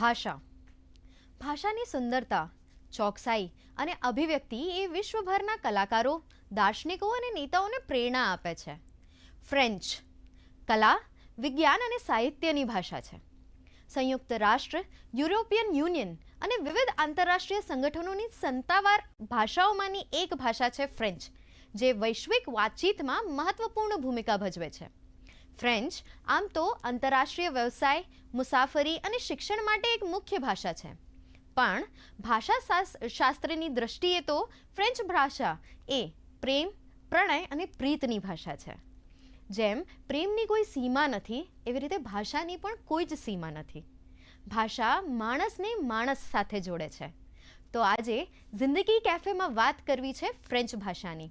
ભાષા. ભાષાની સુંદરતા, ચોકસાઈ અને અભિવ્યક્તિ એ વિશ્વભરના કલાકારો, દાર્શનિકો અને નેતાઓને પ્રેરણા આપે છે. ફ્રેન્ચ કલા, વિજ્ઞાન અને સાહિત્યની ભાષા છે. સંયુક્ત રાષ્ટ્ર, યુરોપિયન યુનિયન અને વિવિધ આંતરરાષ્ટ્રીય સંગઠનોની સંતાવાર ભાષાઓમાંની એક ભાષા છે ફ્રેન્ચ જે વૈશ્વિક વાતચીતમાં મહત્વપૂર્ણ ભૂમિકા ભજવે છે. ફ્રેન્ચ આમ તો આંતરરાષ્ટ્રીય વ્યવસાય મુસાફરી અને શિક્ષણ માટે એક મુખ્ય ભાષા છે. પણ ભાષા શાસ્ત્રની દ્રષ્ટિએ તો ફ્રેન્ચ ભાષા એ પ્રેમ, પ્રણય અને પ્રીતની ભાષા છે. જેમ પ્રેમની કોઈ સીમા નથી, એવી રીતે ભાષાની પણ કોઈ જ સીમા નથી. ભાષા માણસને માણસ સાથે જોડે છે. તો આજે જિંદગી કેફેમાં વાત કરવી છે ફ્રેન્ચ ભાષાની.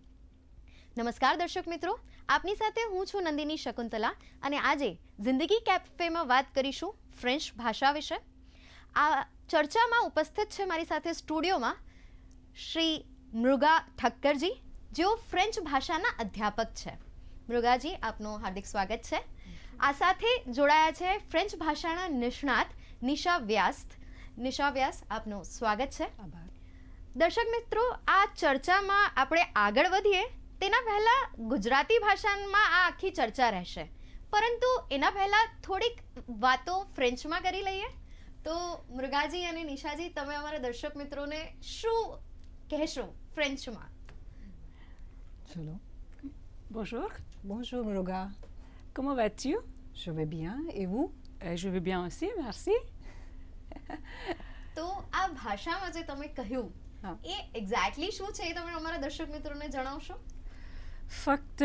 નમસ્કાર દર્શક મિત્રો આપની સાથે હું છું નંદિની શકુંતલા અને આજે જિંદગી કેફેમાં વાત કરીશું ફ્રેન્ચ ભાષા વિશે. આ ચર્ચામાં ઉપસ્થિત છે મારી સાથે સ્ટુડિયોમાં શ્રી મૃગા ઠક્કરજી જેઓ ફ્રેન્ચ ભાષાના અધ્યાપક છે. મૃગાજી આપનું હાર્દિક સ્વાગત છે. આ સાથે જોડાયા છે ફ્રેન્ચ ભાષાના નિષ્ણાત નિશા વ્યાસ નિશા વ્યાસ આપનું સ્વાગત છે. આભાર. દર્શક મિત્રો આ ચર્ચામાં આપણે આગળ વધીએ. તેના પહેલાં ગુજરાતી ભાષામાં આ આખી ચર્ચા રહેશે. પરંતુ એના પહેલાં થોડીક વાતો ફ્રેન્ચમાં કરી લઈએ. તો મૃગાજી અને નિશાજી તમે અમારા દર્શક મિત્રોને શું કહેશો ફ્રેન્ચમાં ચલો. Bonjour, Bonjour Mruga, comment vas-tu? Je vais bien. Et vous? Euh, Je vais bien aussi, merci. તો આ ભાષામાં જે તમે કહ્યું એ એક્ઝેક્ટલી શું છે એ તમે અમારા દર્શક મિત્રોને જણાવશો? ફક્ત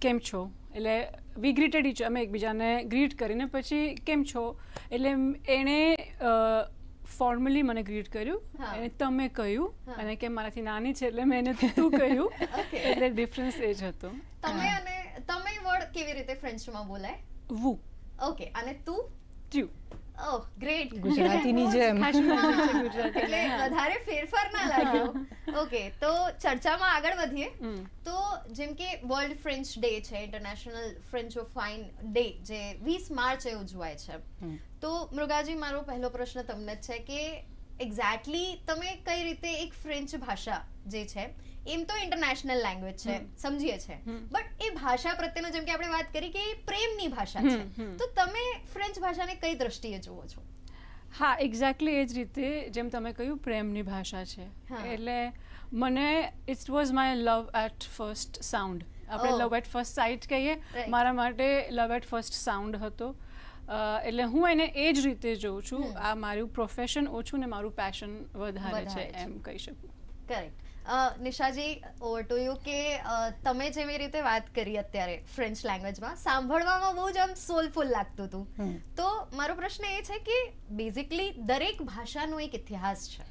કેમ છો? એટલે વી ગ્રીટેડ ઇચ અમે એકબીજાને ગ્રીટ કરીને પછી કેમ છો? એટલે એણે ફોર્મલી મને ગ્રીટ કર્યું. અને તમે કહ્યું અને કે મારાથી નાની છે એટલે મેં એને તું કહ્યું. એટલે ડિફરન્સ એ જ હતો. તમે અને તમે વર્ડ કેવી રીતે ફ્રેન્ચમાં બોલાય? વુ. ઓકે અને તું? ટ્યુ ઓહ ગ્રેટ ગુજરાતીની જેમ. એટલે વધારે ફેરફાર ના લાગ્યો. ઓકે તો ચર્ચામાં આગળ વધીએ. તો જેમ કે વર્લ્ડ ફ્રેન્ચ ડે છે ઇન્ટરનેશનલ ફ્રેન્ચ ફાઇન ડે જે વીસ માર્ચે ઉજવાય છે. તો મૃગાજી મારો પહેલો પ્રશ્ન તમને જ છે કે એક્ઝેક્ટલી તમે કઈ રીતે એક ફ્રેન્ચ ભાષા જે છે એમ તો ઇન્ટરનેશનલ લેંગ્વેજ છે સમજીએ છે બટ એ ભાષા પ્રત્યેનો જેમ કે આપણે વાત કરી કે એ પ્રેમની ભાષા છે. તો તમે ફ્રેન્ચ ભાષાને કઈ દ્રષ્ટિએ જુઓ છો? હા એક્ઝેક્ટલી એ જ રીતે જેમ તમે કહ્યું પ્રેમની ભાષા છે. એટલે મને it was my love at first sound આપણે. લવ એટ ફર્સ્ટ સાઇટ કહીએ મારા માટે લવ એટ ફર્સ્ટ સાઉન્ડ હતો. એટલે હું એને એ જ રીતે જોઉં છું. આ મારું પ્રોફેશન ઓછું ને મારું પેશન વધારે છે. એમ કહી શકું. Correct Nisha ji over to you કે તમે જેવી રીતે વાત કરી અત્યારે ફ્રેન્ચ લેંગ્વેજમાં સાંભળવામાં બહુ જ આમ સોલફુલ લાગતું હતું. તો મારો પ્રશ્ન એ છે કે બેઝિકલી દરેક ભાષાનો એક ઇતિહાસ છે.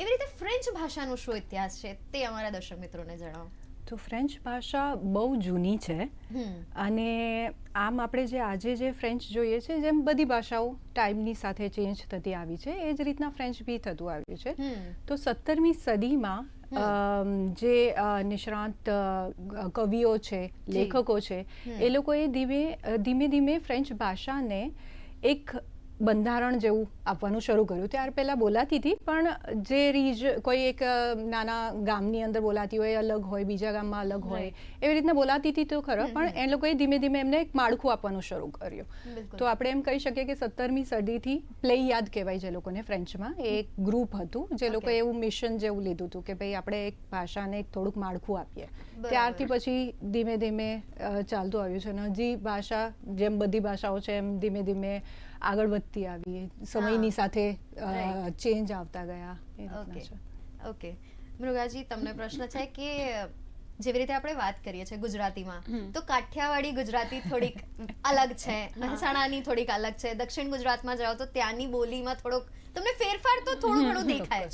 એવી રીતે ફ્રેન્ચ ભાષાનો શું ઇતિહાસ છે તે અમારા દર્શક મિત્રોને જણાવો. તો ફ્રેન્ચ ભાષા બહુ જૂની છે. અને આમ આપણે જે આજે જે ફ્રેન્ચ જોઈએ છે જેમ બધી ભાષાઓ ટાઈમની સાથે ચેન્જ થતી આવી છે એ જ રીતના ફ્રેન્ચ બી થતું આવ્યું છે. તો સત્તરમી સદીમાં જે નિષ્ણાત કવિઓ છે લેખકો છે એ લોકોએ ધીમે ધીમે ધીમે ફ્રેન્ચ ભાષાને એક બંધારણ જેવું આપવાનું શરૂ કર્યું. ત્યાર પહેલાં બોલાતી હતી પણ જે રીજ કોઈ એક નાના ગામની અંદર બોલાતી હોય અલગ હોય બીજા ગામમાં અલગ હોય એવી રીતના બોલાતી હતી તો ખરો પણ એ લોકોએ ધીમે ધીમે એમને એક માળખું આપવાનું શરૂ કર્યું. તો આપણે એમ કહી શકીએ કે સત્તરમી સદીથી પ્લે યાદ કહેવાય જે લોકોને ફ્રેન્ચમાં. એ એક ગ્રુપ હતું જે લોકોએ એવું મિશન જેવું લીધું હતું કે ભાઈ આપણે એક ભાષાને એક થોડુંક માળખું આપીએ. ત્યારથી પછી ધીમે ધીમે ચાલતું આવ્યું છે અને હજી ભાષા જેમ બધી ભાષાઓ છે એમ ધીમે ધીમે આગળ વધતી આવી સમયની સાથે ચેન્જ આવતા ગયા ઓકે ઓકે મૃગાજી તમને પ્રશ્ન છે કે જેવી રીતે આપણે વાત કરીએ છીએ ગુજરાતીમાં તો કાઠિયાવાડી ગુજરાતી થોડીક અલગ છે મહેસાણાની થોડીક અલગ છે. દક્ષિણ ગુજરાતમાં જાઓ તો ત્યાંની બોલીમાં થોડોક તમને ફેરફાર તો થોડું ઘણું દેખાય.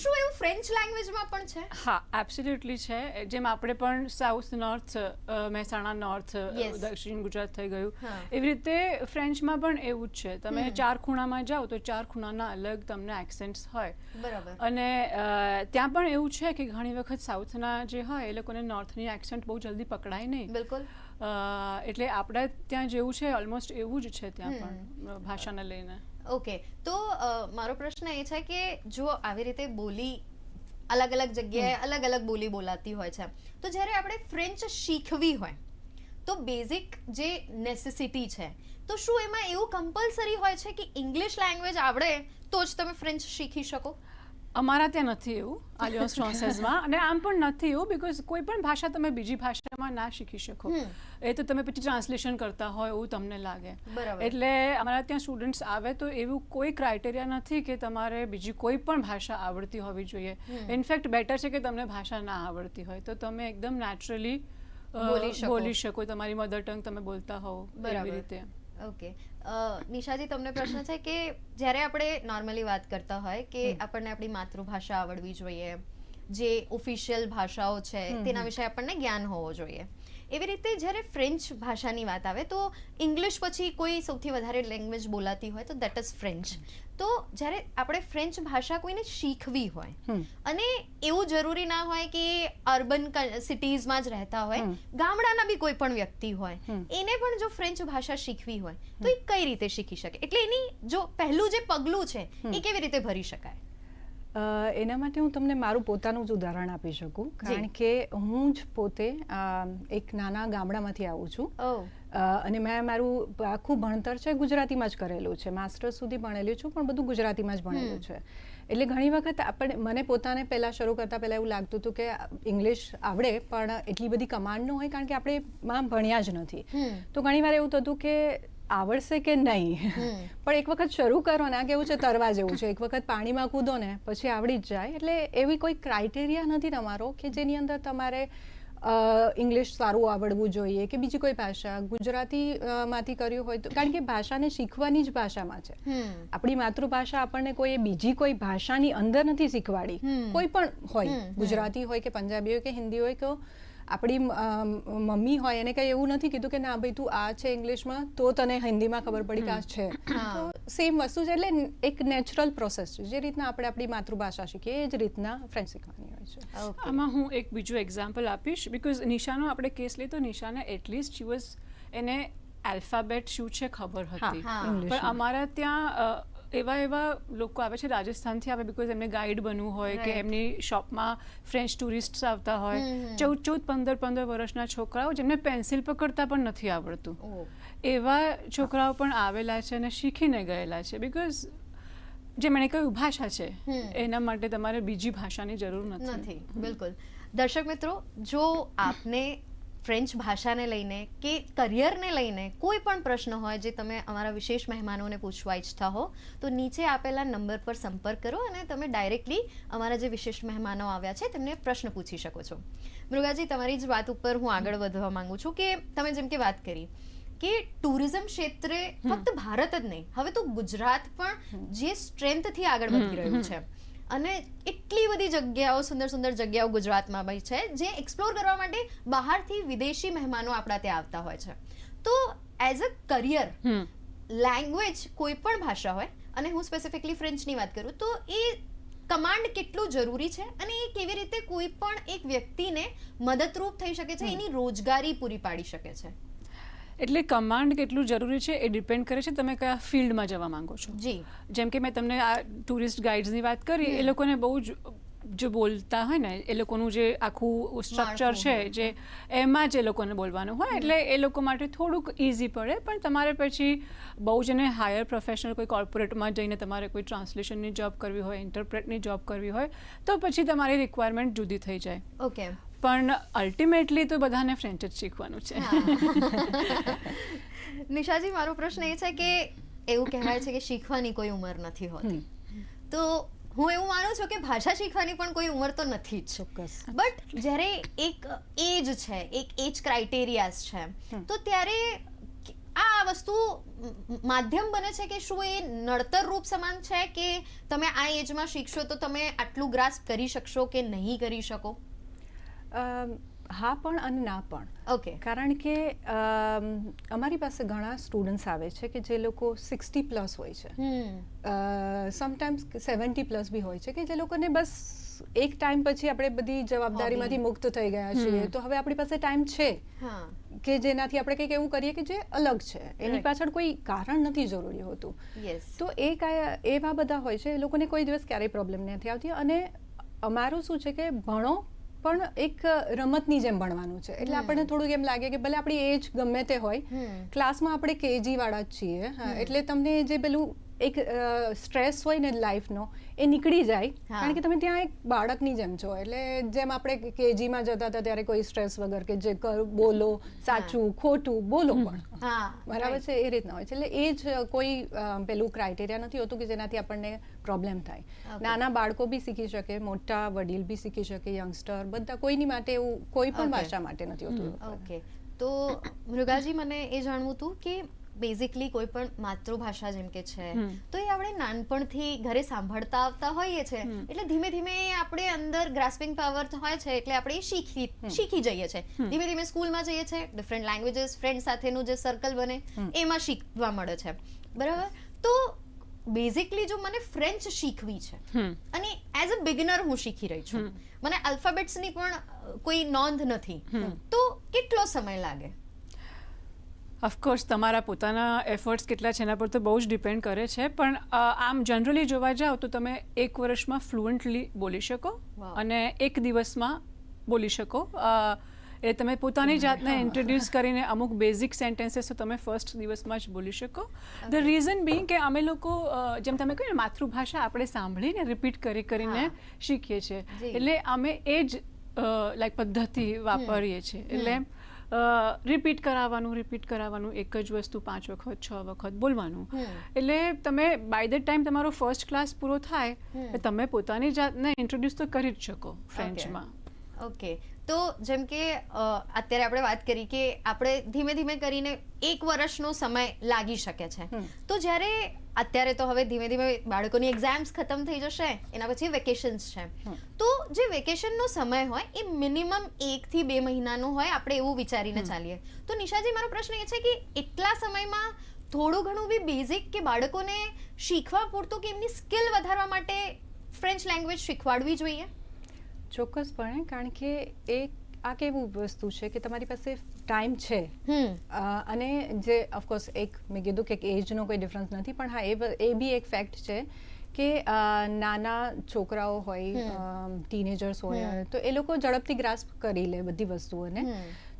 શું એવું ફ્રેન્ચ લેંગ્વેજમાં પણ છે? હા એબ્સોલ્યુટલી છે. જેમ આપણે પણ સાઉથ નોર્થ મહેસાણા નોર્થ દક્ષિણ ગુજરાત થઈ ગયું. એવી રીતે ફ્રેન્ચમાં પણ એવું જ છે. તમે ચાર ખૂણામાં જાઓ તો ચાર ખૂણાના અલગ તમને એક્સેન્ટ્સ હોય. બરાબર. અને ત્યાં પણ એવું છે કે ઘણી વખત સાઉથના જે હોય એ લોકોને નોર્થની એક્સેન્ટ બહુ જલ્દી પકડાય નહીં. બિલકુલ. એટલે આપણે ત્યાં જેવું છે ઓલમોસ્ટ એવું જ છે ત્યાં પણ ભાષાને લઈને. ઓકે. તો મારો પ્રશ્ન એ છે કે જો આવી રીતે બોલી અલગ અલગ જગ્યાએ અલગ અલગ બોલી બોલાતી હોય છે તો જ્યારે આપણે ફ્રેન્ચ શીખવી હોય તો બેઝિક જે નેસેસિટી છે તો શું એમાં એવું કમ્પલસરી હોય છે કે ઇંગ્લિશ લેંગ્વેજ આવડે તો જ તમે ફ્રેન્ચ શીખી શકો? અમારા ત્યાં નથી એવું. આલિયોન્સ ફ્રાન્સેસમાં અને આમ પણ નથી એવું બિકોઝ કોઈ પણ ભાષા તમે બીજી ભાષામાં ના શીખી શકો. એ તો તમે પછી ટ્રાન્સલેશન કરતા હોય એવું તમને લાગે. એટલે અમારા ત્યાં સ્ટુડન્ટ્સ આવે તો એવું કોઈ ક્રાઇટેરિયા નથી કે તમારે બીજી કોઈ પણ ભાષા આવડતી હોવી જોઈએ. ઇનફેક્ટ બેટર છે કે તમને ભાષા ના આવડતી હોય. તો તમે એકદમ નેચરલી બોલી શકો. તમારી મધર ટંગ તમે બોલતા હોવ. એવી રીતે. ઓકે નિશાજી તમને પ્રશ્ન છે કે જ્યારે આપણે નોર્મલી વાત કરતા હોય કે આપણને આપણી માતૃભાષા આવડવી જોઈએ જે ઓફિશિયલ ભાષાઓ છે તેના વિશે આપણને જ્ઞાન હોવો જોઈએ. એવી રીતે જ્યારે ફ્રેન્ચ ભાષાની વાત આવે તો ઇંગ્લિશ પછી કોઈ સૌથી વધારે લેંગ્વેજ બોલાતી હોય તો દેટ ઇઝ ફ્રેન્ચ તો જ્યારે આપણે ફ્રેન્ચ ભાષા કોઈને શીખવી હોય અને એવું જરૂરી ના હોય કે અર્બન સિટીઝમાં જ રહેતા હોય ગામડાના બી કોઈ પણ વ્યક્તિ હોય એને પણ જો ફ્રેન્ચ ભાષા શીખવી હોય તો એ કઈ રીતે શીખી શકે? એટલે એની જો પહેલું જે પગલું છે એ કેવી રીતે ભરી શકાય? એના માટે હું તમને મારું પોતાનું જ ઉદાહરણ આપી શકું. કારણ કે હું જ પોતે એક નાના ગામડામાંથી આવું છું. અને મેં મારું આખું ભણતર છે ગુજરાતીમાં જ કરેલું છે. માસ્ટર્સ સુધી ભણેલી છું પણ બધું ગુજરાતીમાં જ ભણેલું છે. એટલે ઘણી વખત આપણે મને પોતાને પહેલાં શરૂ કરતાં પહેલાં એવું લાગતું હતું કે ઇંગ્લિશ આવડે પણ એટલી બધી કમાન્ડ ન હોય કારણ કે આપણે માં ભણ્યા જ નથી. તો તો ઘણીવાર એવું થતું કે આવડશે કે નહીં? પણ એક વખત શરૂ કરો ને આ કેવું છે તરવા જેવું છે. એક વખત પાણીમાં કૂદો ને પછી આવડી જ જાય. એટલે એવી કોઈ ક્રાઇટેરિયા નથી તમારો કે જેની અંદર તમારે ઇંગ્લિશ સારું આવડવું જોઈએ કે બીજી કોઈ ભાષા? ગુજરાતી માંથી કર્યું હોય તો કારણ કે ભાષાને શીખવાની જ ભાષામાં છે. આપણી માતૃભાષા આપણને કોઈ બીજી કોઈ ભાષાની અંદર નથી શીખવાડી. કોઈ પણ હોય. ગુજરાતી હોય કે પંજાબી હોય કે હિન્દી હોય કે આપણી મમ્મી હોય એને કંઈ એવું નથી કીધું કે ના ભાઈ તું આ છે ઇંગ્લિશમાં તો તને હિન્દીમાં ખબર પડી કે આ છે. તો સેમ વસ્તુ છે એટલે એક નેચરલ પ્રોસેસ છે જે રીતના આપણે આપણી માતૃભાષા શીખીએ એ જ રીતના ફ્રેન્ચ શીખવાની હોય છે. આમાં હું એક બીજું એક્ઝામ્પલ આપીશ બિકોઝ નિશાનો આપણે કેસ લઈએ તો નિશાને એટલીસ્ટ શી વોઝ એને આલ્ફાબેટ શું છે ખબર હતી. પણ. અમારા ત્યાં એવા એવા લોકો આવે છે રાજસ્થાનથી આવે બિકોઝ એમને ગાઈડ બનવું હોય કે એમની શોપમાં ફ્રેન્ચ ટુરિસ્ટ આવતા હોય. ચૌદ ચૌદ પંદર પંદર વર્ષના છોકરાઓ જેમને પેન્સિલ પકડતા પણ નથી આવડતું. એવા છોકરાઓ પણ આવેલા છે અને શીખીને ગયેલા છે બિકોઝ જે મને કહ્યું ભાષા છે એના માટે તમારે બીજી ભાષાની જરૂર નથી બિલકુલ. દર્શક મિત્રો જો આપને ફ્રેન્ચ ભાષાને લઈને કે કરિયરને લઈને કોઈ પણ પ્રશ્ન હોય જે તમે અમારા વિશેષ મહેમાનોને પૂછવા ઈચ્છતા હો તો નીચે આપેલા નંબર પર સંપર્ક કરો અને તમે ડાયરેક્ટલી અમારા જે વિશેષ મહેમાનો આવ્યા છે તેમને પ્રશ્ન પૂછી શકો છો. મૃગાજી તમારી જ વાત ઉપર હું આગળ વધવા માંગુ છું કે તમે જેમ કે વાત કરી કે ટુરિઝમ ક્ષેત્રે ફક્ત ભારત જ નહીં હવે તો ગુજરાત પણ જે સ્ટ્રેન્થથી આગળ વધી રહ્યું છે. અને એટલી બધી જગ્યાઓ સુંદર સુંદર જગ્યાઓ ગુજરાતમાં ભાઈ છે જે એક્સપ્લોર કરવા માટે બહારથી વિદેશી મહેમાનો આપણા ત્યાં આવતા હોય છે. તો as a career hmm. Language કોઈ પણ ભાષા હોય અને હું સ્પેસિફિકલી ફ્રેન્ચની વાત કરું તો એ કમાન્ડ કેટલું જરૂરી છે અને એ કેવી રીતે કોઈ પણ એક વ્યક્તિને મદદરૂપ થઈ શકે છે એની રોજગારી પૂરી પાડી શકે છે. એટલે કમાન્ડ કેટલું જરૂરી છે એ ડિપેન્ડ કરે છે તમે કયા ફિલ્ડમાં જવા માંગો છો. જી. જેમ કે મેં તમને આ ટુરિસ્ટ ગાઈડ્સની વાત કરી એ લોકોને બહુ જ જો બોલતા હોય ને એ લોકોનું જે આખું સ્ટ્રક્ચર છે જે એમાં જ એ લોકોને બોલવાનું હોય એટલે એ લોકો માટે થોડુંક ઇઝી પડે પણ તમારે પછી બહુ જ એને હાયર પ્રોફેશનલ કોઈ કોર્પોરેટમાં જઈને તમારે કોઈ ટ્રાન્સલેશનની જોબ કરવી હોય ઇન્ટરપ્રેટની જોબ કરવી હોય તો પછી તમારી રિક્વાયરમેન્ટ જુદી થઈ જાય. ઓકે પણ અલ્ટિમેટલી તો બધાને ફ્રેન્ચ જ શીખવાનું છે. નિશાજી મારો પ્રશ્ન એ છે કે એવું કહેવાય છે કે શીખવાની કોઈ ઉંમર નથી હોતી. તો હું એવું માનું છું કે ભાષા શીખવાની પણ કોઈ ઉંમર તો નથી જ. ચોક્કસ. બટ જ્યારે એક એજ છે એક એજ ક્રાઇટેરિયાસ છે તો ત્યારે આ વસ્તુ માધ્યમ બને છે કે શું એ નડતર રૂપ સમાન છે કે તમે આ એજમાં શીખશો તો તમે આટલું ગ્રાસ્પ કરી શકશો કે નહીં કરી શકો? હા પણ અને ના પણ. ઓકે કારણ કે અમ, અમારી પાસે ઘણા સ્ટુડન્ટ્સ આવે છે કે જે લોકો સિક્સટી પ્લસ હોય છે. સમટાઈમ્સ સેવન્ટી પ્લસ બી હોય છે કે જે લોકોને બસ એક ટાઈમ પછી આપણે બધી જવાબદારીમાંથી મુક્ત થઈ ગયા છીએ. તો હવે આપણી પાસે ટાઈમ છે કે જેનાથી આપણે કંઈક એવું કરીએ કે જે અલગ છે. એની પાછળ કોઈ કારણ નથી જરૂરી હોતું. તો એ એવા બધા હોય છે એ લોકોને કોઈ દિવસ ક્યારેય પ્રોબ્લેમ નથી આવતી. અને અમારું શું છે કે ભણો પણ એક રમતની જેમ ભણવાનું છે. એટલે આપણને થોડુંક એમ લાગે કે ભલે આપણી એજ ગમે તે હોય ક્લાસમાં આપણે કેજી વાળા જ છીએ એટલે તમને જે પેલું એક સ્ટ્રેસ હોય ને લાઈફનો એ નીકળી જાય. કારણ કે તમે ત્યાં એક બાળકની જેમ છો. એટલે જેમ આપણે કેજીમાં જતા હતા ત્યારે કોઈ સ્ટ્રેસ વગર કે જે બોલો સાચું ખોટું બોલો પણ. બરાબર છે? એ રીતના હોય છે. એટલે એ જ કોઈ પેલું ક્રાઇટેરિયા નથી હોતું કે જેનાથી આપણને પ્રોબ્લેમ થાય. નાના બાળકો બી શીખી શકે મોટા વડીલ બી શીખી શકે યંગસ્ટર બધા કોઈની માટે એવું કોઈ પણ ભાષા માટે નથી હોતું. ઓકે તો મૃગાજી મને એ જાણવું હતું કે બેઝિકલી કોઈ પણ માતૃભાષા જેમ કે છે તો એ આપણે નાનપણથી ઘરે સાંભળતા આવતા હોઈએ છે. એટલે ધીમે ધીમે આપણે અંદર ગ્રાસ્પિંગ પાવર હોય છે એટલે આપણે શીખી શીખી જઈએ છે. ધીમે ધીમે સ્કૂલમાં જઈએ છે ડિફરન્ટ લેંગ્વેજીસ ફ્રેન્ડ સાથેનું જે સર્કલ બને એમાં શીખવા મળે છે. બરાબર? તો બેઝિકલી જો મને ફ્રેન્ચ શીખવી છે અને એઝ અ બિગનર હું શીખી રહી છું. મને આલ્ફાબેટ્સની પણ કોઈ નોંધ નથી. તો કેટલો સમય લાગે? ઓફકોર્સ તમારા પોતાના એફર્ટ્સ કેટલા છે એના પર તો બહુ જ ડિપેન્ડ કરે છે પણ આમ જનરલી જોવા જાઓ તો તમે એક વર્ષમાં ફ્લુઅન્ટલી બોલી શકો અને એક દિવસમાં બોલી શકો. એટલે તમે પોતાની જાતને ઇન્ટ્રોડ્યુસ કરીને અમુક બેઝિક સેન્ટેન્સીસ તો તમે ફર્સ્ટ દિવસમાં જ બોલી શકો. ધ. રીઝન બિંગ કે અમે લોકો જેમ તમે કહ્યું ને માતૃભાષા આપણે સાંભળીને રિપીટ કરી કરીને શીખીએ છીએ. એટલે અમે એ જ લાઈક પદ્ધતિ વાપરીએ છીએ. એટલે રિપીટ કરાવવાનું રિપીટ કરાવવાનું એક જ વસ્તુ પાંચ વખત છ વખત બોલવાનું. એટલે તમે બાય ધ ટાઈમ તમારો ફર્સ્ટ ક્લાસ પૂરો થાય. તમે પોતાની જાતને ઇન્ટ્રોડ્યુસ તો કરી જ શકો ફ્રેન્ચમાં ઓકે તો જેમ કે અત્યારે આપણે વાત કરી કે આપણે ધીમે ધીમે કરીને એક વર્ષનો સમય લાગી શકે છે. તો જ્યારે અત્યારે તો હવે ધીમે ધીમે બાળકોની એક્ઝામ્સ ખતમ થઈ જશે એના પછી વેકેશન્સ છે. તો જે વેકેશનનો સમય હોય એ મિનિમમ એકથી બે મહિનાનો હોય આપણે એવું વિચારીને ચાલીએ. તો નિશાજી મારો પ્રશ્ન એ છે કે એટલા સમયમાં થોડું ઘણું બી બેઝિક કે બાળકોને શીખવા પૂરતું કે એમની સ્કિલ વધારવા માટે ફ્રેન્ચ લેંગ્વેજ શીખવાડવી જોઈએ? ચોક્કસપણે કારણ કે એક આ કેવું વસ્તુ છે કે તમારી પાસે ટાઈમ છે. અને જે ઓફકોર્સ એક મેં કીધું કે એજનો કોઈ ડિફરન્સ નથી પણ હા એ એ બી એક ફેક્ટ છે કે નાના છોકરાઓ હોય ટીનેજર્સ હોય તો એ લોકો ઝડપથી ગ્રાસ્પ કરી લે બધી વસ્તુઓને.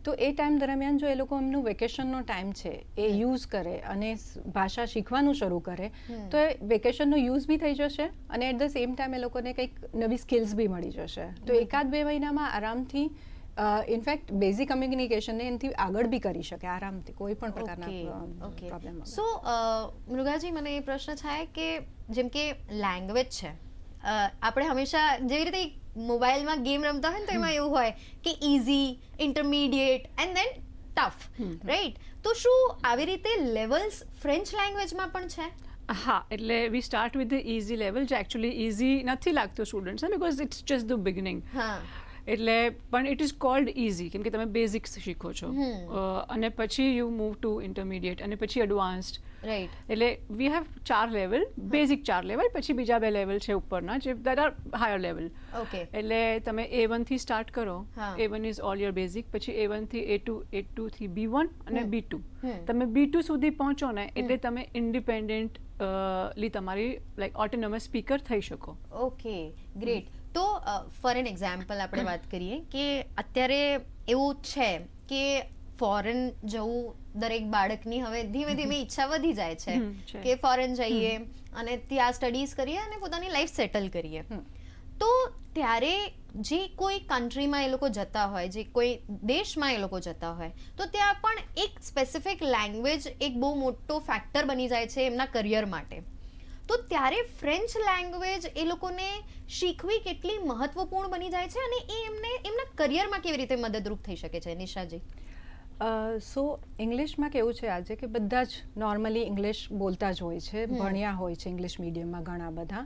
તો એ ટાઈમ દરમિયાન જો એ લોકો એમનું વેકેશનનો ટાઈમ છે એ યુઝ કરે અને ભાષા શીખવાનું શરૂ કરે તો એ વેકેશનનો યુઝ બી થઈ જશે અને એટ ધ સેમ ટાઈમ એ લોકોને કંઈક નવી સ્કિલ્સ બી મળી જશે. તો એકાદ બે મહિનામાં આરામથી ઇનફેક્ટ બેઝિક કમ્યુનિકેશનને એનાથી આગળ બી કરી શકે આરામથી કોઈ પણ પ્રકારના પ્રોબ્લેમ સો મૃગાજી મને એ પ્રશ્ન થાય કે જેમ કે લેંગ્વેજ છે આપણે હંમેશા જેવી રીતે મોબાઈલમાં ગેમ રમતા હોય ને તો એમાં એવું હોય કે easy intermediate and then tough right તો શું આવી રીતે લેવલ્સ ફ્રેન્ચ લેંગ્વેજમાં પણ છે? હા એટલે we start with the easy level જે એકચ્યુઅલી ઇઝી નથી લાગતું સ્ટુડન્ટ્સને because it's just the beginning હા. એટલે પણ ઇટ ઇઝ કોલ્ડ ઇઝી કેમ કે તમે બેઝિક્સ શીખો છો. અને પછી યુ મૂવ ટુ ઇન્ટરમીડિયેટ અને પછી એડવાન્સ્ડ રાઈટ એટલે વી હેવ ચાર લેવલ બેઝિક ચાર લેવલ પછી બીજા બે લેવલ છે ઉપરના જે that are higher level okay એટલે તમે એ વનથી સ્ટાર્ટ કરો A one is all your basic પછી A વનથી A two A ટુથી B one અને. બી ટુ તમે બી ટુ સુધી પહોંચો ને એટલે તમે ઇન્ડિપેન્ડન્ટ લી તમારી લાઈક ઓટોનોમસ સ્પીકર થઈ શકો. ઓકે ગ્રેટ તો ફોર એન એક્ઝામ્પલ આપણે વાત કરીએ કે અત્યારે એવું છે કે ફોરેન જવું દરેક બાળકની હવે ધીમે ધીમે ઈચ્છા વધી જાય છે કે ફોરેન જઈએ અને ત્યાં સ્ટડીઝ કરીએ અને પોતાની લાઈફ સેટલ કરીએ. તો ત્યારે જે કોઈ કન્ટ્રીમાં એ લોકો જતા હોય જે કોઈ દેશમાં એ લોકો જતા હોય તો ત્યાં પણ એક સ્પેસિફિક લેંગ્વેજ એક બહુ મોટો ફેક્ટર બની જાય છે એમના કરિયર માટે. તો ત્યારે ફ્રેન્ચ લેંગ્વેજ એ લોકોને શીખવી કેટલી મહત્વપૂર્ણ બની જાય છે અને એ એમને એમના કરિયરમાં કેવી રીતે મદદરૂપ થઈ શકે છે નિશાજી? સો ઇંગ્લિશમાં કેવું છે આજે કે બધા જ નોર્મલી ઇંગ્લિશ બોલતા જ હોય છે ભણ્યા હોય છે ઇંગ્લિશ મીડિયમમાં ઘણા બધા.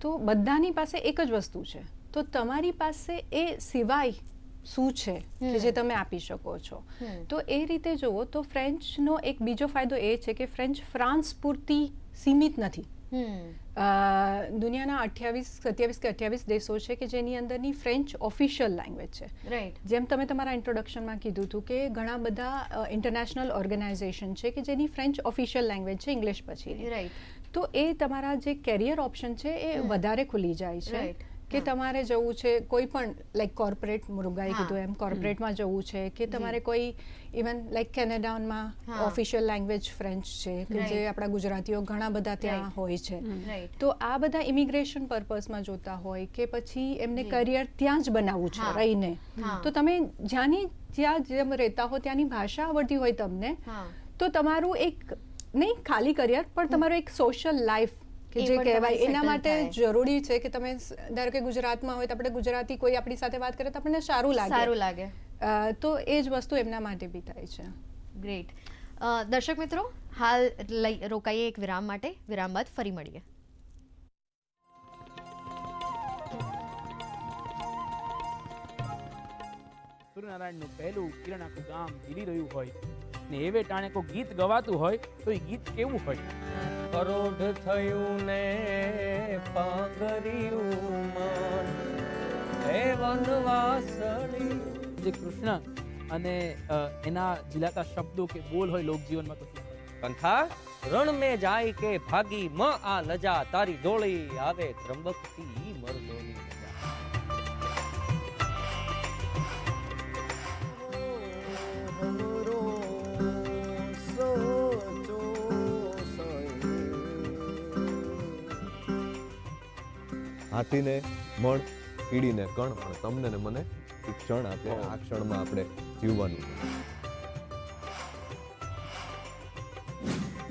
તો બધાની પાસે એક જ વસ્તુ છે. તો તમારી પાસે એ સિવાય શું છે કે જે તમે આપી શકો છો? તો એ રીતે જુઓ તો ફ્રેન્ચનો એક બીજો ફાયદો એ છે કે ફ્રેન્ચ ફ્રાન્સ પૂરતી સીમિત નથી. દુનિયાના અઠ્યાવીસ સત્યાવીસ કે અઠ્યાવીસ દેશો છે કે જેની અંદરની ફ્રેન્ચ ઓફિશિયલ લેંગ્વેજ છે. રાઈટ જેમ તમે તમારા ઇન્ટ્રોડક્શનમાં કીધું હતું કે ઘણા બધા ઇન્ટરનેશનલ ઓર્ગેનાઇઝેશન છે કે જેની ફ્રેન્ચ ઓફિશિયલ લેંગ્વેજ છે ઇંગ્લિશ પછી રાઈટ તો એ તમારા જે કેરિયર ઓપ્શન છે એ વધારે ખુલી જાય છે. Right. કે તમારે જવું છે કોઈ પણ લાઈક કોર્પોરેટ મુરુગાઈ કીધું એમ કોર્પોરેટમાં જવું છે કે તમારે કોઈ ઇવન લાઈક કેનેડામાં. ઓફિશિયલ લેંગ્વેજ ફ્રેન્ચ છે કે જે આપણા ગુજરાતીઓ ઘણા બધા ત્યાં હોય છે. તો આ બધા ઇમિગ્રેશન પર્પઝમાં જોતા હોય કે પછી એમને કરિયર ત્યાં જ બનાવવું છે રહીને. તો તમે જ્યાંની જ્યાં જેમ રહેતા હો ત્યાંની ભાષા આવડતી હોય તમને તો તમારું એક નહીં ખાલી કરિયર પણ તમારું એક સોશિયલ લાઈફ કે જે કહેવાય એના માટે જરૂરી છે કે તમે ધારો કે ગુજરાતમાં હોય તો આપણે ગુજરાતી કોઈ આપણી સાથે વાત કરે તો આપણને સારું લાગે. સારું લાગે. તો એ જ વસ્તુ એમના માટે બી થાય છે. ગ્રેટ. દર્શક મિત્રો હાલ લઈ રોકાઈએ એક વિરામ માટે. વિરામ બાદ ફરી મળીએ. સૂર્યનારાયણનું પહેલું કિરણ આખું ગામ ગીરી રહ્યું હોય ને એવે ટાણે કોઈ ગીત ગવાતું હોય તો એ ગીત કેવું હોય? પરોઢ થયું ને પાઘર્યું મન હે વનવાસળી. જે કૃષ્ણ અને એના જીલાતા શબ્દો કે બોલ હોય લોકજીવનમાં તો કંથા રણ મે જાય કે ભાગી મ આ લજા તારી ડોળી આવે ત્રંબકતી હાથીને મણ કીડીને કણ પણ તમને ને મને ક્ષણ આપે આ ક્ષણમાં આપણે જીવવાનું.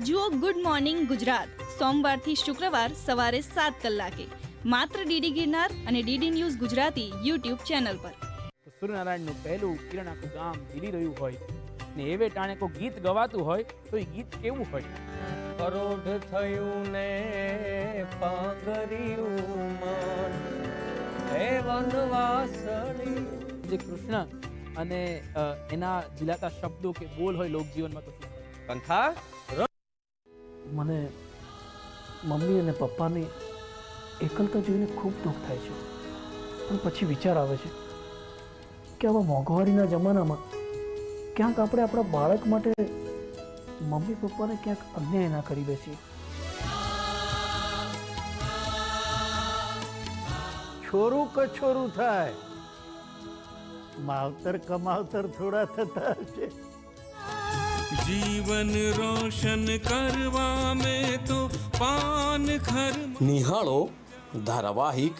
જુઓ ગુડ મોર્નિંગ ગુજરાત. સોમવારથી શુક્રવાર સવારે સાત કલાકે. માત્ર ડીડી ગિરનાર અને DD news Gujarati YouTube channel પર. સૂર્યનારાયણનું પહેલું કિરણ આખું ગામ ગીરી રહ્યું હોય ને એવે ટાણે કોઈ ગીત ગવાતું હોય તો એ ગીત કેવું હોય? પરોઢ થયું ને પાઘર્યું મન હે વનવાસળી. જે કૃષ્ણ અને એના જીલાતા શબ્દો કે બોલ હોય લોકજીવનમાં તો કંથા? મને મમ્મી અને પપ્પાની એકલતા જોઈને ખૂબ દુઃખ થાય છે. પણ પછી વિચાર આવે છે કે આવા મોંઘવારીના જમાનામાં ક્યાંક આપણે આપણા બાળક માટે મમ્મી પપ્પાને ક્યાંક અન્યાય ના કરી બેસીએ છોરું કછોરું થાય. માવતર કમાવતર થોડા થતા છે જીવન રોશન કરવા મેં તો પાન ખર નિહાળો ધારાવાહિક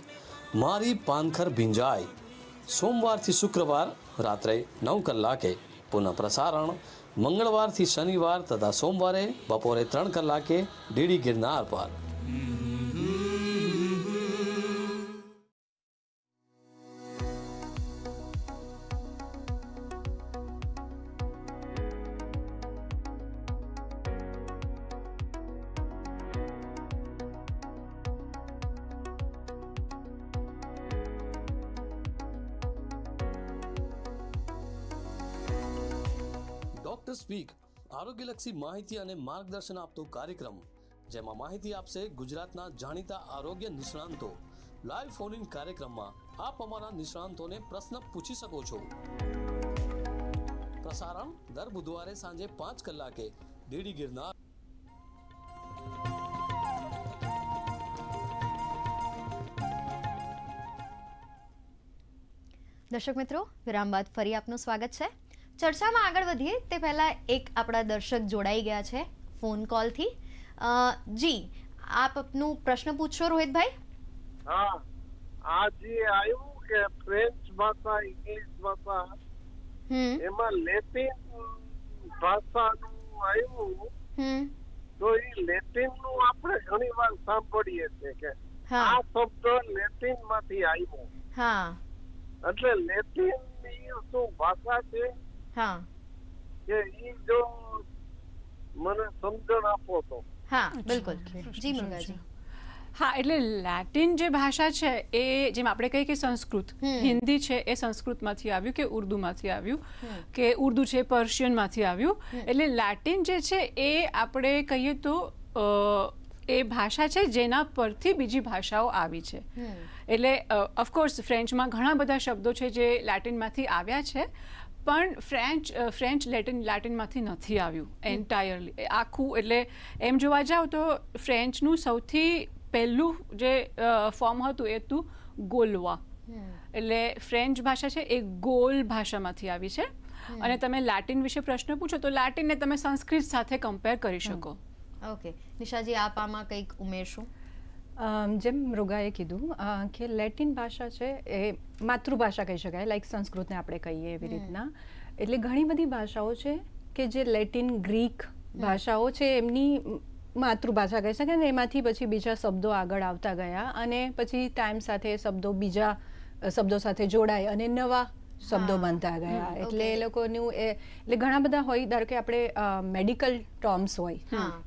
મારી પાનખર ભીંજાય સોમવારથી શુક્રવાર રાત્રે નવ કલાકે પુનઃ પ્રસારણ મંગળવારથી શનિવાર તથા સોમવારે બપોરે ત્રણ કલાકે ડીડી ગિરનાર પર. ડોક્ટર સ્પીક આરોગ્યલક્ષી માહિતી અને માર્ગદર્શન આપતો કાર્યક્રમ, જેમાં માહિતી આપશે ગુજરાતના જાણીતા આરોગ્ય નિષ્ણાંતો. લાઈવ ફોન ઇન કાર્યક્રમમાં આપ અમારા નિષ્ણાંતોને પ્રશ્ન પૂછી શકો છો. પ્રસારણ દર બુધવારે સાંજે પાંચ કલાકે. ડીડી ગિરનાર. દર્શક મિત્રો, વિરામ બાદ ફરી આપનું સ્વાગત છે. ચર્ચામાં આગળ વધીએ તે પહેલાં એક આપણા દર્શક જોડાઈ ગયા છે ફોન કોલથી. જી આપ આપનું પ્રશ્ન પૂછશો રોહિતભાઈ? હા આ જે આવ્યું કે ફ્રેન્ચ ભાષા ઇંગ્લિશ ભાષા એમાં લેટિન ભાષાનું આવ્યું. તો એ લેટિનનું આપણે ઘણી વાર સાંભળીએ છીએ કે આ શબ્દ લેટિનમાંથી આવ્યો. હા. એટલે લેટિન શું ભાષા છે? હા. કે ઈ જો મને સમજણ આપો તો. હા બિલકુલ. જી મુરગાજી હા એટલે લેટિન જે ભાષા છે એ જેમ આપણે કહીએ કે સંસ્કૃત હિન્દી છે એ સંસ્કૃતમાંથી આવ્યું કે ઉર્દુમાંથી આવ્યું? કે ઉર્દુ છે પર્શિયનમાંથી આવ્યું? એટલે લેટિન જે છે એ આપણે કહીએ તો અ, એ ભાષા છે જેના પરથી બીજી ભાષાઓ આવી છે. એટલે ઓફકોર્સ ફ્રેન્ચમાં ઘણા બધા શબ્દો છે જે લેટિનમાંથી આવ્યા છે. પણ ફ્રેન્ચ ફ્રેન્ચ લેટિન લેટિનમાંથી નથી આવ્યું એન્ટાયરલી આખું એટલે એમ જોવા જાવ તો ફ્રેન્ચનું સૌથી પહેલું જે ફોર્મ હતું એ હતું ગોલવા. એટલે ફ્રેન્ચ ભાષા છે એ ગોલ ભાષામાંથી આવી છે. અને તમે લેટિન વિશે પ્રશ્ન પૂછો તો લેટિનને તમે સંસ્કૃત સાથે કમ્પેર કરી શકો. ઓકે નિશાજી આપ આમાં કંઈક ઉમેરશો? જેમ મૃગાએ કીધું કે લેટિન ભાષા છે એ માતૃભાષા કહી શકાય લાઈક સંસ્કૃતને આપણે કહીએ એવી રીતના. એટલે ઘણી બધી ભાષાઓ છે કે જે લેટિન ગ્રીક ભાષાઓ છે એમની માતૃભાષા કહી શકાય ને એમાંથી પછી બીજા શબ્દો આગળ આવતા ગયા અને પછી ટાઈમ સાથે શબ્દો બીજા શબ્દો સાથે જોડાય અને નવા શબ્દો. બનતા ગયા. એટલે એ લોકોનું એ એટલે ઘણા બધા હોય ધારો કે આપણે મેડિકલ ટર્મ્સ હોય.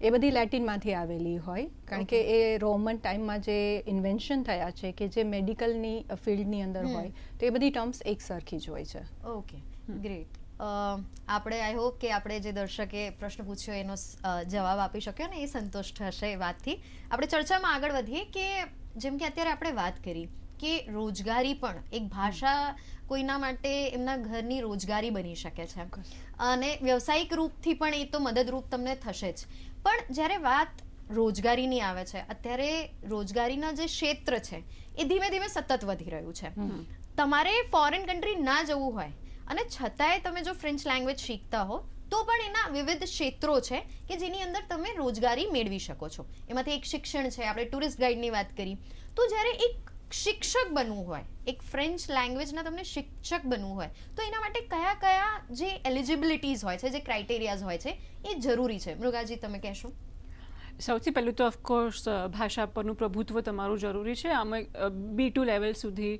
એ બધી લેટિનમાંથી આવેલી હોય. કારણ કે એ રોમન ટાઈમમાં જે ઇન્વેન્શન થયા છે કે જે મેડિકલની ફિલ્ડની અંદર હોય તો એ બધી ટર્મ્સ એક સરખી જ હોય છે. ઓકે ગ્રેટ આપણે આઈ હોપ કે આપણે જે દર્શકે પ્રશ્ન પૂછ્યો એનો જવાબ આપી શક્યો ને એ સંતુષ્ટ હશે એ વાતથી. આપણે ચર્ચામાં આગળ વધીએ કે જેમ કે અત્યારે આપણે વાત કરી કે રોજગારી પણ એક ભાષા કોઈના માટે એમના ઘરની રોજગારી બની શકે છે. અને વ્યવસાયિક રૂપથી પણ એ તો મદદરૂપ તમને થશે જ. પણ જ્યારે વાત રોજગારીની આવે છે અત્યારે રોજગારીના જે ક્ષેત્ર છે એ ધીમે ધીમે સતત વધી રહ્યું છે. તમારે ફોરેન કન્ટ્રી ના જવું હોય અને છતાંય તમે જો ફ્રેન્ચ લેંગ્વેજ શીખતા હો તો પણ એના વિવિધ ક્ષેત્રો છે કે જેની અંદર તમે રોજગારી મેળવી શકો છો. એમાંથી એક શિક્ષણ છે આપણે ટુરિસ્ટ ગાઈડની વાત કરી. તો જ્યારે એક શિક્ષક બનવું હોય એક ફ્રેન્ચ લેંગ્વેજના તમને શિક્ષક બનવું હોય તો એના માટે કયા કયા જે એલિજિબિલિટીઝ હોય છે જે ક્રાઇટેરિયાઝ હોય છે એ જરૂરી છે? મૃગાજી તમે કહેશો? સૌથી પહેલું તો ઓફકોર્સ ભાષા પરનું પ્રભુત્વ તમારું જરૂરી છે. અમે બી ટુ લેવલ સુધી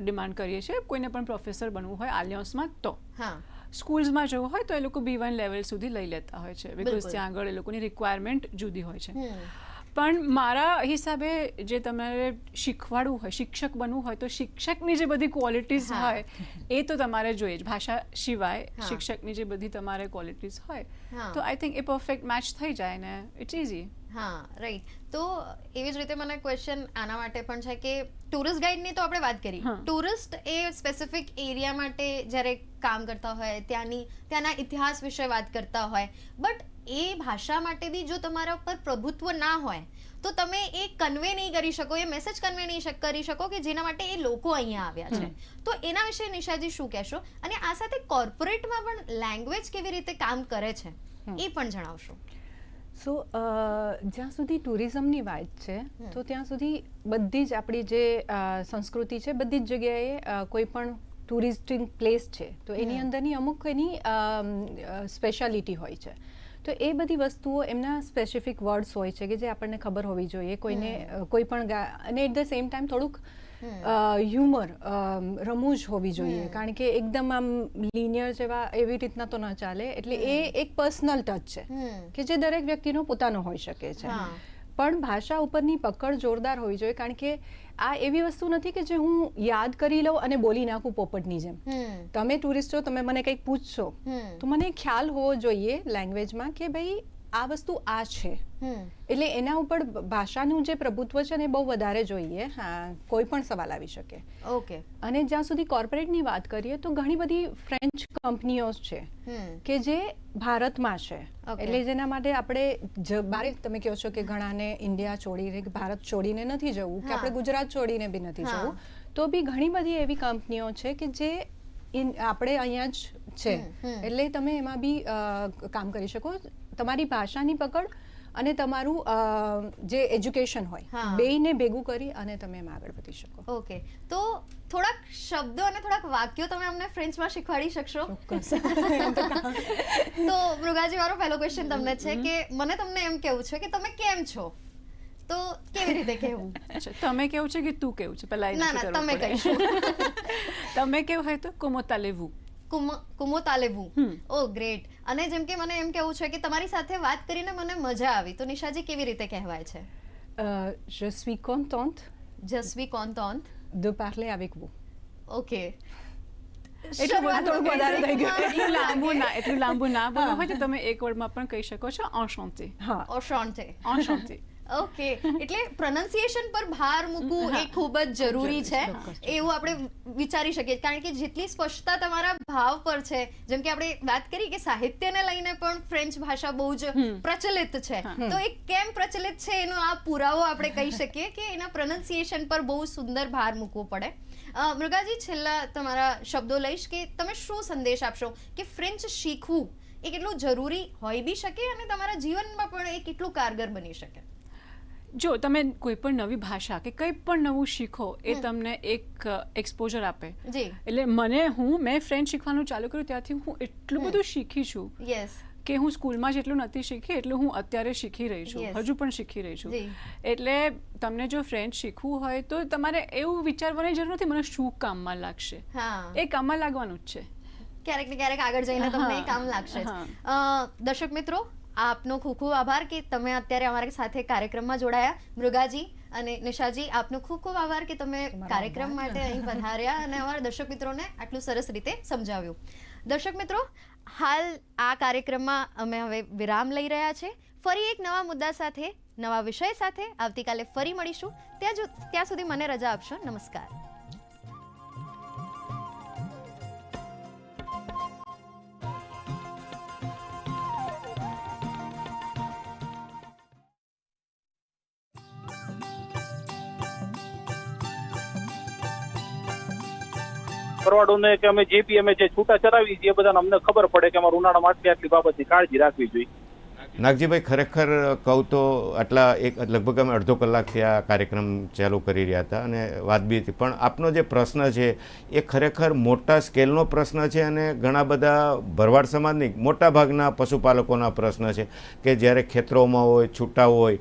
ડિમાન્ડ કરીએ છીએ. કોઈને પણ પ્રોફેસર બનવું હોય આલિયન્સમાં તો. હા. સ્કૂલ્સમાં જવું હોય તો એ લોકો બી વન લેવલ સુધી લઈ લેતા હોય છે. બિકોઝ. ત્યાં આગળ એ લોકોની રિક્વાયરમેન્ટ જુદી હોય છે. પણ મારા હિસાબે જે તમારે શીખવાડવું હોય શિક્ષક બનવું હોય તો શિક્ષકની જે બધી ક્વોલિટીઝ હોય એ તો તમારે જોઈએ જ. ભાષા સિવાય શિક્ષકની જે બધી તમારે ક્વોલિટીઝ હોય તો I think a perfect match થઈ જાય ને ઇટ્સ ઇઝી હા રાઈટ તો એવી જ રીતે મને ક્વેશ્ચન આના માટે પણ છે કે ટુરિસ્ટ ગાઈડની તો આપણે વાત કરી. ટુરિસ્ટ એ સ્પેસિફિક એરિયા માટે જ્યારે કામ કરતા હોય ત્યાંની ત્યાંના ઇતિહાસ વિશે વાત કરતા હોય. બટ એ ભાષા માટે બી જો તમારા ઉપર પ્રભુત્વ ના હોય તો તમે એ કન્વે નહીં કરી શકો એ મેસેજ કન્વે નહીં કરી શકો કે જેના માટે એ લોકો અહીંયા આવ્યા છે. તો એના વિશે નિશાજી શું કહેશો? અને આ સાથે કોર્પોરેટમાં પણ લેંગ્વેજ કેવી રીતે કામ કરે છે એ પણ જણાવશો. સો જ્યાં સુધી ટુરિઝમની વાત છે તો ત્યાં સુધી બધી જ આપણી જે સંસ્કૃતિ છે બધી જ જગ્યાએ કોઈ પણ ટુરિસ્ટિંગ પ્લેસ છે તો એની અંદરની અમુક એની સ્પેશિયાલિટી હોય છે. તો એ બધી વસ્તુઓ એમના સ્પેસિફિક વર્ડ્સ હોય છે કે જે આપણને ખબર હોવી જોઈએ. કોઈને કોઈ પણ ગા- અને એટ ધ સેમ ટાઈમ થોડુંક હ્યુમર રમૂજ હોવી જોઈએ. કારણ કે એકદમ આમ લિનિયર જેવા એવી રીતના તો ન ચાલે. એટલે એ એક પર્સનલ ટચ છે કે જે દરેક વ્યક્તિનો પોતાનો હોઈ શકે છે. પણ ભાષા ઉપરની પકડ જોરદાર હોવી જોઈએ કારણ કે આ એવી વસ્તુ નથી કે જે હું યાદ કરી લઉં અને બોલી નાખું પોપટની જેમ. તમે ટુરિસ્ટ છો તમે મને કંઈક પૂછશો તો મને ખ્યાલ હોવો જોઈએ લેંગ્વેજમાં કે ભાઈ આ વસ્તુ આ છે. એટલે એના ઉપર ભાષાનું જે પ્રભુત્વ છે ને બહુ વધારે જોઈએ. હા કોઈ પણ સવાલ આવી શકે. ઓકે. અને જ્યાં સુધી કોર્પોરેટની વાત કરીએ તો ઘણી બધી ફ્રેન્ચ કંપનીઓ છે કે જે ભારતમાં છે. એટલે જેના માટે આપણે બારે તમે કહો છો કે ઘણાને ઇન્ડિયા છોડીને ભારત છોડીને નથી જવું કે આપણે ગુજરાત છોડીને બી નથી જવું તો બી ઘણી બધી એવી કંપનીઓ છે કે જે આપણે અહીંયા જ છે. એટલે તમે એમાં બી કામ કરી શકો. તમારી ભાષાની પકડ અને તમારું જે એજ્યુકેશન હોય હા. બેયને ભેગું કરી અને તમે એમ આગળ વધી શકો. ઓકે. તો થોડાક શબ્દો અને થોડાક વાક્યો તમે અમને ફ્રેન્ચમાં શીખવાડી શકશો. તો મૃગાજી મારો પહેલો ક્વેશ્ચન તમને છે કે મને તમને એમ કેવું છે કે તમે કેમ છો? તો કેવી રીતે કહેવું તમે કેવું છે કે તું કેવું છે? પહેલા ના ના તમે કહીશું. તમે કેવું હોય તો કોમોતા લેવું. તાલેવું હમ. ઓ ગ્રેટ અને જેમ કે મને એમ કેવું છે કે તમારી સાથે વાત કરીને મને મજા આવી. તો નિશાજી કેવી રીતે કહેવાય છે? je suis contente je suis contente. de parler avec vous. Okay એટલું બધું થોડું વધારે થઈ ગયું. એટલું લાંબુ ના એટલું લાંબુ ના. બોલવું હોય તો તમે એક વર્ડમાં પણ કહી શકો છો અશાંતિ હા. અશાંતિ enchanté. ઓકે એટલે પ્રોનાઉન્સિએશન પર ભાર મૂકવું એ ખૂબ જ જરૂરી છે એવું આપણે વિચારી શકીએ. કારણ કે જેટલી સ્પષ્ટતા તમારા ભાવ પર છે જેમ કે આપણે વાત કરી કે સાહિત્યને લઈને પણ ફ્રેન્ચ ભાષા બહુ જ પ્રચલિત છે. તો એ કેમ પ્રચલિત છે એનો આ પુરાવો આપણે કહી શકીએ કે એના પ્રોનાઉન્સિએશન પર બહુ સુંદર ભાર મૂકવો પડે. મૃગાજી છેલ્લા તમારા શબ્દો લઈશ કે તમે શું સંદેશ આપશો કે ફ્રેન્ચ શીખવું એ કેટલું જરૂરી હોઈ બી શકે અને તમારા જીવનમાં પણ એ કેટલું કારગર બની શકે? જો તમે કોઈ પણ નવી ભાષા કે કંઈ પણ નવું શીખો એ તમને એક એક્સપોઝર આપે. એટલે મને હું મેં ફ્રેન્ચ શીખવાનું ચાલુ કર્યું ત્યાંથી હું એટલું બધું શીખી છું કે હું સ્કૂલમાં જેટલું નથી શીખી એટલું હું અત્યારે શીખી રહી છું. હજુ પણ શીખી રહી છું. એટલે તમને જો ફ્રેન્ચ શીખવું હોય તો તમારે એવું વિચારવાની જરૂર નથી મને શું કામમાં લાગશે? હા. એ કામમાં લાગવાનું જ છે. ક્યારેક ને ક્યારેક આગળ જઈને તમને કામ લાગશે દર્શક મિત્રો આપનો ખૂબ ખૂબ આભાર કે તમે અત્યારે અમારી સાથે કાર્યક્રમમાં જોડાયા. મૃગાજી અને નિશાજી આપનો ખૂબ ખૂબ આભાર કે તમે કાર્યક્રમ માટે અહીં પધાર્યા અને અમારા દર્શક મિત્રોને આટલું સરસ રીતે સમજાવ્યું. દર્શક મિત્રો હાલ આ કાર્યક્રમમાં અમે હવે વિરામ લઈ રહ્યા છે. ફરી એક નવા મુદ્દા સાથે નવા વિષય સાથે આવતીકાલે ફરી મળીશું. ત્યાં જો ત્યાં સુધી મને રજા આપશો. નમસ્કાર. ફરવાડોને કે અમે જે બી અમે જે છૂટા ચરાવી છીએ બધાને અમને ખબર પડે કે અમારે ઉનાળા માટે આટલી બાબતની કાળજી રાખવી જોઈએ. નાગજીભાઈ, ખરેખર કહું તો આટલા એક લગભગ અમે અડધો કલાકથી આ કાર્યક્રમ ચાલુ કરી રહ્યા હતા અને વાત બી હતી. પણ આપનો જે પ્રશ્ન છે, એ ખરેખર મોટા સ્કેલનો પ્રશ્ન છે અને ઘણા બધા ભરવાડ સમાજની મોટા ભાગના પશુપાલકોના પ્રશ્ન છે કે જ્યારે ખેતરોમાં હોય, છૂટા હોય